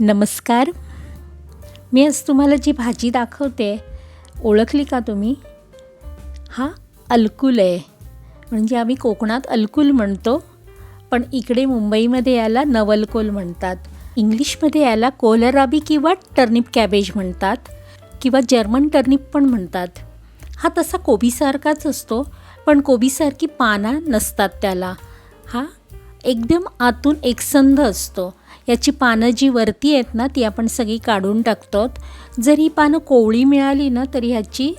नमस्कार. मी आज तुम्हाला जी भाजी दाखवते ओळखली का तुम्ही? हा अलकुल आहे. म्हणजे आम्ही कोकणात अलकुल म्हणतो पण इकडे मुंबईमध्ये याला नवलकोल म्हणतात. इंग्लिशमध्ये याला कोलराबी किंवा टर्निप कॅबेज म्हणतात किंवा जर्मन टर्निप पण म्हणतात. हा तसा कोबीसारखाच असतो पण कोबीसारखी पानं नसतात त्याला. हा एकदम आतून एकसंध असतो. याची पानं जी वरती आहेत ना ती आपण सगळी काढून टाकतो जर ही पानं कोवळी मिळाली ना तरी ह्याची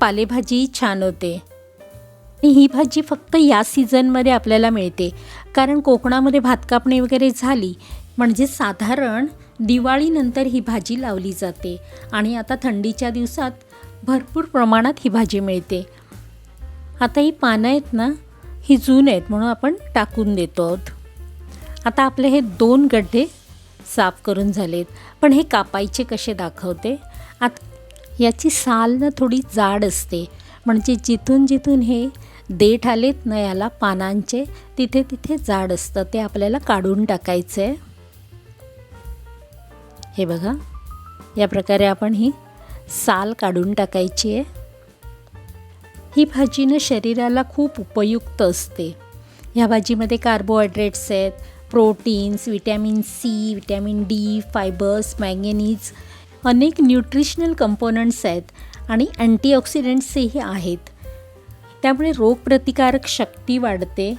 पालेभाजी छान होते. ही भाजी फक्त या सीझनमध्ये आपल्याला मिळते. कारण कोकणामध्ये भात कापणी वगैरे झाली म्हणजे साधारण दिवाळीनंतर ही भाजी लावली जाते. आणि आता थंडीच्या दिवसात भरपूर प्रमाणात ही भाजी मिळते. आता ही पानं आहेत ना ही जून आहेत म्हणून आपण टाकून देतो आहोत आता आपले हे दोन गड्डे साफ करून झालेत. पण हे कापायचे कसे दाखवते? आत याची साल ना थोडी जाड असते. म्हणजे जिथून जिथून हे देठ आलेत ना याला पानांचे तिथे तिथे जाड असतं. ते आपल्याला काढून टाकायचं आहे हे बघा. या प्रकारे आपण ही साल काढून टाकायची आहे. ही भाजी ना शरीराला खूप उपयुक्त असते. ह्या भाजीमध्ये कार्बोहायड्रेट्स आहेत proteins vitamin C vitamin D fibres manganese अनेक न्यूट्रिशनल कंपोनंट्स आहेत आणि अँटीऑक्सिडंट्सही आहेत. त्यामुळे रोगप्रतिकारक शक्ती वाढते.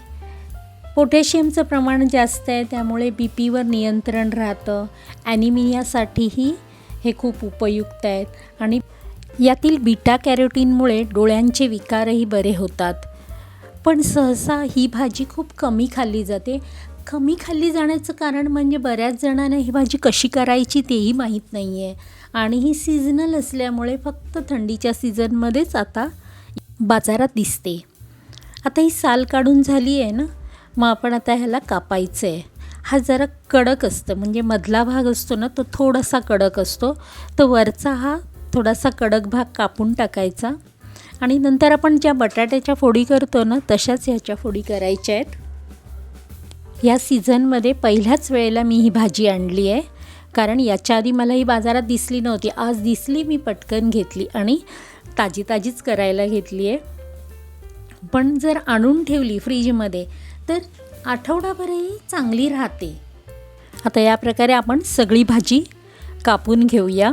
पोटॅशियमचं प्रमाण जास्त आहे त्यामुळे बी पीवर नियंत्रण राहतं. ॲनिमियासाठीही हे खूप उपयुक्त आहेत. आणि यातील बीटा कॅरोटीनमुळे डोळ्यांचे विकारही बरे होतात. पण सहसा ही भाजी खूप कमी खाल्ली जाते. कमी खाल्ली जाण्याचं कारण म्हणजे बऱ्याच जणांना ही भाजी कशी करायची तेही माहीत नाही आहे आणि ही सीझनल असल्यामुळे फक्त थंडीच्या सीझनमध्येच आता बाजारात दिसते. आता ही साल काढून झाली आहे ना मग आपण आता ह्याला कापायचं आहे हा जरा कडक असतं म्हणजे मधला भाग असतो ना तो थोडासा कडक असतो. तर वरचा हा थोडासा कडक भाग कापून टाकायचा. आणि नंतर आपण ज्या बटाट्याच्या फोडी करतो ना तशाच ह्याच्या फोडी करायच्या आहेत. या सीझनमध्ये पहिल्याच वेळेला मी ही भाजी आणली आहे. कारण याच्या आधी मला ही बाजारात दिसली नव्हती. आज दिसली मी पटकन घेतली आणि ताजी ताजीच करायला घेतली आहे. पण जर आणून ठेवली फ्रीजमध्ये तर आठवडाभरही चांगली राहते. आता या प्रकारे आपण सगळी भाजी कापून घेऊया.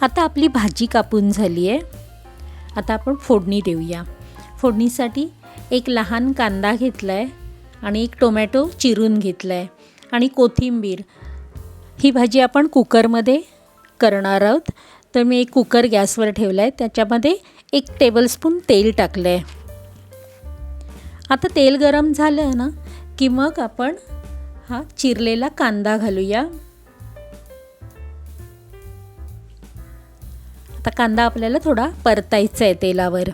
आता आपली भाजी कापून झाली आहे. आता आपण फोडणी देऊया. फोडणीसाठी एक लहान कांदा घेतला आहे आणि एक टोमॅटो चिरून घेतला आहे आणि कोथिंबीर. ही भाजी आपण कुकरमध्ये करणार आहोत. तर मी एक कुकर गॅसवर ठेवला आहे त्याच्यामध्ये एक टेबलस्पून तेल टाकलं आहे आता तेल गरम झालं ना की मग आपण हा चिरलेला कांदा घालूया. आता कांदा आपल्याला थोडा परतायचा आहे तेलावर.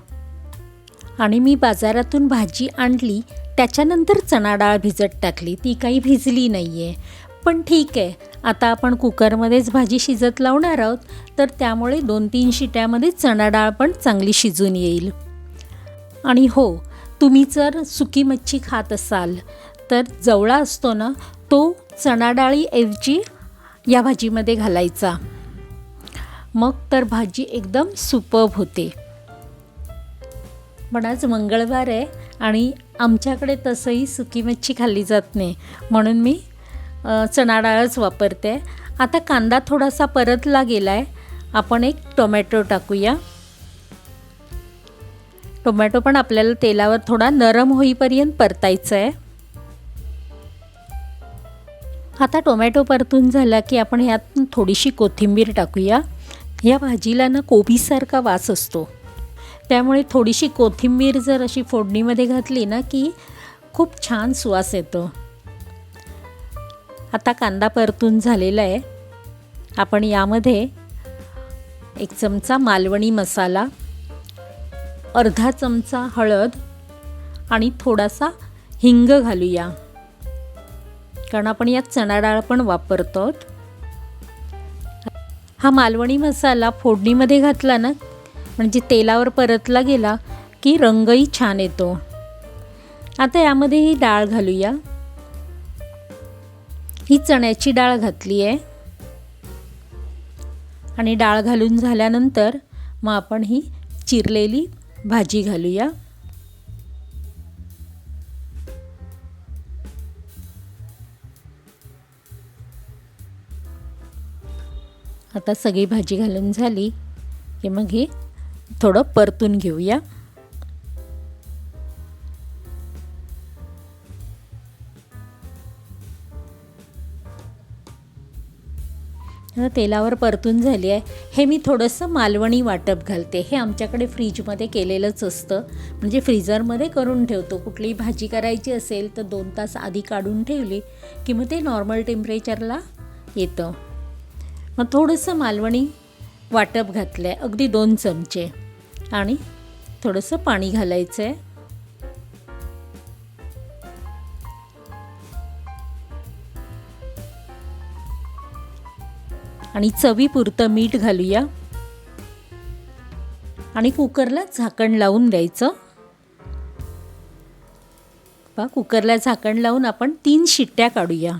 आणि मी बाजारातून भाजी आणली त्याच्यानंतर चणा डाळ भिजत टाकली. ती काही भिजली नाही आहे पण ठीक आहे. आता आपण कुकरमध्येच भाजी शिजत लावणार आहोत तर त्यामुळे दोन तीन शिट्यामध्ये चणा डाळ पण चांगली शिजून येईल. आणि हो तुम्ही जर सुकी मच्छी खात असाल तर जवळा असतो ना तो चणा डाळीऐवजी या भाजीमध्ये घालायचा. मग तर भाजी एकदम सुपब होते. पण आज मंगळवार आहे आणि आमच्याकडे तसंही सुकी मच्छी खाल्ली जात नाही. म्हणून मी चणा डाळच वापरते. आता कांदा थोडासा परतला गेला आहे आपण एक टोमॅटो टाकूया. टोमॅटो पण आपल्याला तेलावर थोडा नरम होईपर्यंत परतायचं आहे आता टोमॅटो परतून झाला की आपण ह्यात थोडीशी कोथिंबीर टाकूया. या भाजीला ना कोबीसारखा वास असतो. त्यामुळे थोडीशी कोथिंबीर जर अशी फोडणीमध्ये घातली ना की खूप छान सुवास येतो. आता कांदा परतून झालेला आहे. आपण यामध्ये एक चमचा मालवणी मसाला अर्धा चमचा हळद आणि थोडासा हिंग घालूया. कारण आपण यात चणा डाळ पण वापरतो हा मालवणी मसाला फोडणीमध्ये घातला ना म्हणजे तेलावर परतला गेला की रंगही छान येतो. आता यामध्ये ही डाळ घालूया. ही चण्याची डाळ घातली आहे आणि डाळ घालून झाल्यानंतर मग आपण ही चिरलेली भाजी घालूया. आता सगळी भाजी घालून झाली की मग ही थोडं परतून घेऊया. तेलावर परतून झाली आहे. हे मी थोडंसं मालवणी वाटप घालते. हे आमच्याकडे फ्रीजमध्ये केलेलंच असतं. म्हणजे फ्रीझरमध्ये करून ठेवतो. कुठलीही भाजी करायची असेल तर दोन तास आधी काढून ठेवली की मग ते नॉर्मल टेम्परेचरला येतं. मग थोडंसं मालवणी वाटप घातलं आहे अगदी दोन चमचे. आणि थोडंसं पाणी घालायचं आहे आणि चवीपुरतं मीठ घालूया. आणि कुकरला झाकण लावून द्यायचं. पा कुकरला झाकण लावून आपण तीन शिट्ट्या काढूया.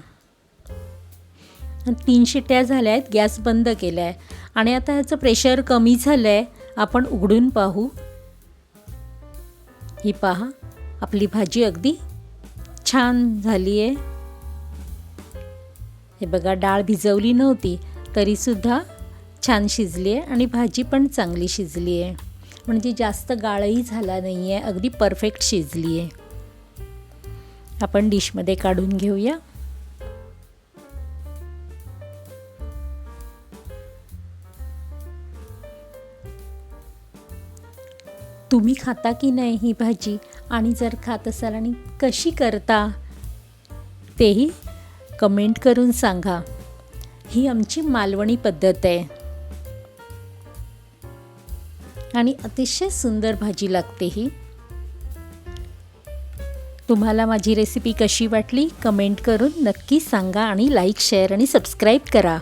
तीन शिट्ट्या झाल्या आहेत गॅस बंद केला आहे आणि आता ह्याचं प्रेशर कमी झालं आहे आपण उघडून पाहू. ही पहा आपली भाजी अगदी छान झाली आहे हे बघा डाळ भिजवली नव्हती तरीसुद्धा छान शिजली आहे आणि भाजी पण चांगली शिजली आहे म्हणजे जास्त गाळही झाला नाही आहे अगदी परफेक्ट शिजली आहे आपण डिशमध्ये काढून घेऊया. तुम्ही खाता की नाही ही भाजी? आणि जर खात असाल आणि कशी करता? तेही कमेंट करून सांगा. ही आमची मालवणी पद्धत आहे. आणि अतिशय सुंदर भाजी लागते ही. तुम्हाला माझी रेसिपी कशी वाटली? कमेंट करून नक्की सांगा आणि लाईक शेअर आणि सबस्क्राईब करा.